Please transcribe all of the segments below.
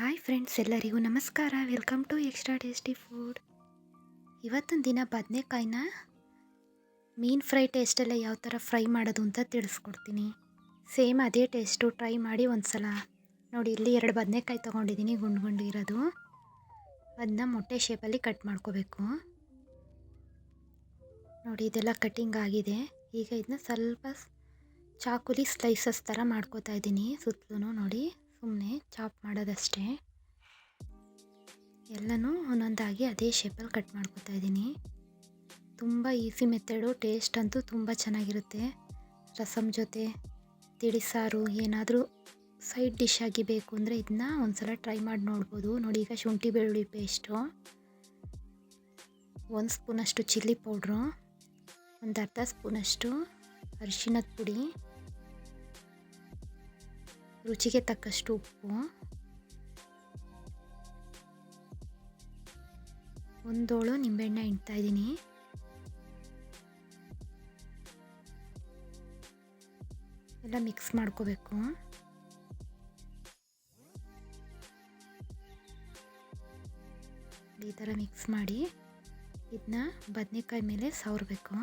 Hi friends, ಎಲ್ಲರಿಗೂ ನಮಸ್ಕಾರ. Welcome to extra tasty food ಇವತ್ತಿನ ದಿನ ಬದನೆಕಾಯಿನ ಮೀನು ಫ್ರೈ ಟೇಸ್ಟೆಲ್ಲ ಯಾವ ಥರ ಫ್ರೈ ಮಾಡೋದು ಅಂತ ತಿಳಿಸ್ಕೊಡ್ತೀನಿ. ಸೇಮ್ ಅದೇ ಟೇಸ್ಟು ಟ್ರೈ ಮಾಡಿ ಒಂದು ಸಲ ನೋಡಿ, ಇಲ್ಲಿ ಎರಡು ಬದನೆಕಾಯಿ ತೊಗೊಂಡಿದ್ದೀನಿ, ಗುಂಡು ಗುಂಡು ಅದನ್ನ ಮೊಟ್ಟೆ ಶೇಪಲ್ಲಿ ಕಟ್ ಮಾಡ್ಕೋಬೇಕು. ನೋಡಿ, ಇದೆಲ್ಲ ಕಟ್ಟಿಂಗ್ ಆಗಿದೆ. ಈಗ ಇದನ್ನ ಸ್ವಲ್ಪ ಚಾಕುಲಿ ಸ್ಲೈಸಸ್ ಥರ ಮಾಡ್ಕೋತಾ ಇದ್ದೀನಿ ಸುತ್ತಲೂ ನೋಡಿ. ಮಾಡೋದಷ್ಟೇ. ಎಲ್ಲನೂ ಒಂದೊಂದಾಗಿ ಅದೇ ಶೇಪಲ್ಲಿ ಕಟ್ ಮಾಡ್ಕೊತಾ ಇದ್ದೀನಿ. ತುಂಬ ಈಸಿ ಮೆಥಡು ಟೇಸ್ಟ್ ಅಂತೂ ತುಂಬ ಚೆನ್ನಾಗಿರುತ್ತೆ. ರಸಮ್ ಜೊತೆ ತಿಳಿಸಾರು ಏನಾದರೂ ಸೈಡ್ ಡಿಶ್ ಆಗಿ ಬೇಕು ಅಂದರೆ ಇದನ್ನ ಒಂದ್ಸಲ ಟ್ರೈ ಮಾಡಿ ನೋಡ್ಬೋದು. ನೋಡಿ, ಈಗ ಶುಂಠಿ ಬೆಳ್ಳುಳ್ಳಿ ಪೇಸ್ಟು ಒಂದು ಸ್ಪೂನಷ್ಟು ಚಿಲ್ಲಿ ಪೌಡ್ರು ಒಂದು ಅರ್ಧ ಸ್ಪೂನಷ್ಟು ಅರಿಶಿನದ ಪುಡಿ. ರುಚಿಗೆ ತಕ್ಕಷ್ಟು ಉಪ್ಪು. ಒಂದೋಳು ನಿಂಬೆಹಣ್ಣ ಇಡ್ತಾ ಇದ್ದೀನಿ. ಎಲ್ಲ ಮಿಕ್ಸ್ ಮಾಡ್ಕೋಬೇಕು. ಈ ಥರ ಮಿಕ್ಸ್ ಮಾಡಿ ಇದನ್ನ ಬದನೆಕಾಯಿ ಮೇಲೆ ಸವರಬೇಕು.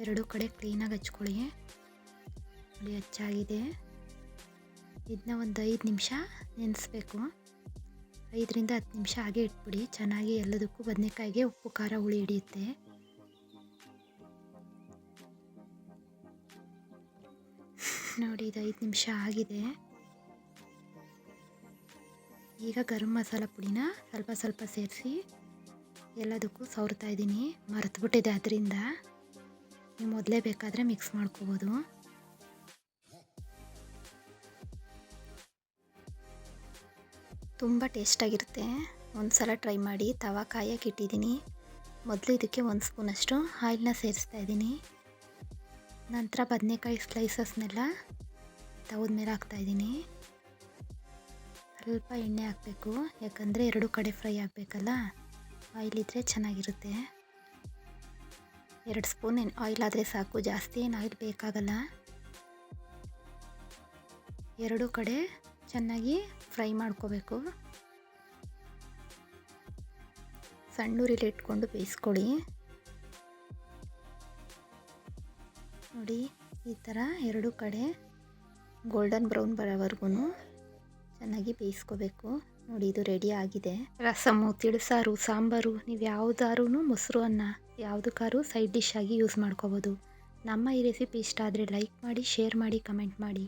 ಎರಡು ಕಡೆ ಕ್ಲೀನಾಗಿ ಹಚ್ಕೊಳ್ಳಿ. ನೋಡಿ, ಹೆಚ್ಚಾಗಿದೆ. ಇದನ್ನ ಒಂದು ಐದು ನಿಮಿಷ ನೆನೆಸ್ಬೇಕು. ಐದರಿಂದ ಹತ್ತು ನಿಮಿಷ ಹಾಗೆ ಇಟ್ಬಿಡಿ. ಚೆನ್ನಾಗಿ ಎಲ್ಲದಕ್ಕೂ ಬದನೆಕಾಯಿಗೆ ಉಪ್ಪು, ಖಾರ, ಹುಳಿ ಹಿಡಿಯುತ್ತೆ. ನೋಡಿ, ಇದು ಐದು ನಿಮಿಷ ಆಗಿದೆ. ಈಗ ಗರಂ ಮಸಾಲ ಪುಡಿನ ಸ್ವಲ್ಪ ಸ್ವಲ್ಪ ಸೇರಿಸಿ ಎಲ್ಲದಕ್ಕೂ ಸವರ್ತಾ ಇದ್ದೀನಿ. ಮರೆತುಬಿಟ್ಟಿದೆ ಅದರಿಂದ. ನೀವು ಮೊದಲೇ ಬೇಕಾದರೆ ಮಿಕ್ಸ್ ಮಾಡ್ಕೋಬೋದು. ತುಂಬ ಟೇಸ್ಟಾಗಿರುತ್ತೆ. ಒಂದು ಸಲ ಟ್ರೈ ಮಾಡಿ. ತವಾ ಕಾಯಕ್ಕೆ ಇಟ್ಟಿದ್ದೀನಿ ಮೊದಲು ಇದಕ್ಕೆ ಒಂದು ಸ್ಪೂನಷ್ಟು ಆಯಿಲ್ನ ಸೇರಿಸ್ತಾ ಇದ್ದೀನಿ. ನಂತರ ಬದನೆಕಾಯಿ ಸ್ಲೈಸಸ್ನೆಲ್ಲ ತವದ ಮೇಲೆ ಹಾಕ್ತಾಯಿದ್ದೀನಿ ಸ್ವಲ್ಪ ಎಣ್ಣೆ ಹಾಕಬೇಕು. ಯಾಕಂದರೆ ಎರಡು ಕಡೆ ಫ್ರೈ ಆಗಬೇಕಲ್ಲ ಆಯಿಲ್ ಇದ್ದರೆ ಚೆನ್ನಾಗಿರುತ್ತೆ. ಎರಡು ಸ್ಪೂನ್ ಆಯಿಲ್ ಆದರೆ ಸಾಕು. ಜಾಸ್ತಿ ಏನು ಆಯಿಲ್ ಬೇಕಾಗಲ್ಲ. ಎರಡು ಕಡೆ ಚೆನ್ನಾಗಿ ಫ್ರೈ ಮಾಡ್ಕೋಬೇಕು. ಸಣ್ಣ ಉರಿಲಿ ಇಟ್ಕೊಂಡು ಬೇಯಿಸ್ಕೊಳ್ಳಿ. ನೋಡಿ, ಈ ಥರ ಎರಡು ಕಡೆ ಗೋಲ್ಡನ್ ಬ್ರೌನ್ ಬರೋವರೆಗೂ ಚೆನ್ನಾಗಿ ಬೇಯಿಸ್ಕೋಬೇಕು. ನೋಡಿ, ಇದು ರೆಡಿ ಆಗಿದೆ. ರಸಮು, ತಿಳಿಸಾರು, ಸಾಂಬಾರು, ನೀವು ಯಾವುದಾದ್ರೂ ಮೊಸರು ಅನ್ನ, ಯಾವುದಕ್ಕಾದ್ರೂ ಸೈಡ್ ಡಿಶ್ ಆಗಿ ಯೂಸ್ ಮಾಡ್ಕೋಬೋದು. ನಮ್ಮ ಈ ರೆಸಿಪಿ ಇಷ್ಟ ಆದರೆ ಲೈಕ್ ಮಾಡಿ ಶೇರ್ ಮಾಡಿ ಕಮೆಂಟ್ ಮಾಡಿ.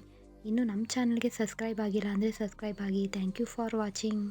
ಇನ್ನು ನಮ್ಮ ಚಾನಲ್ಗೆ ಸಬ್ಸ್ಕ್ರೈಬ್ ಆಗಿಲ್ಲ ಅಂದರೆ ಸಬ್ಸ್ಕ್ರೈಬ್ ಆಗಿ. Thank you for watching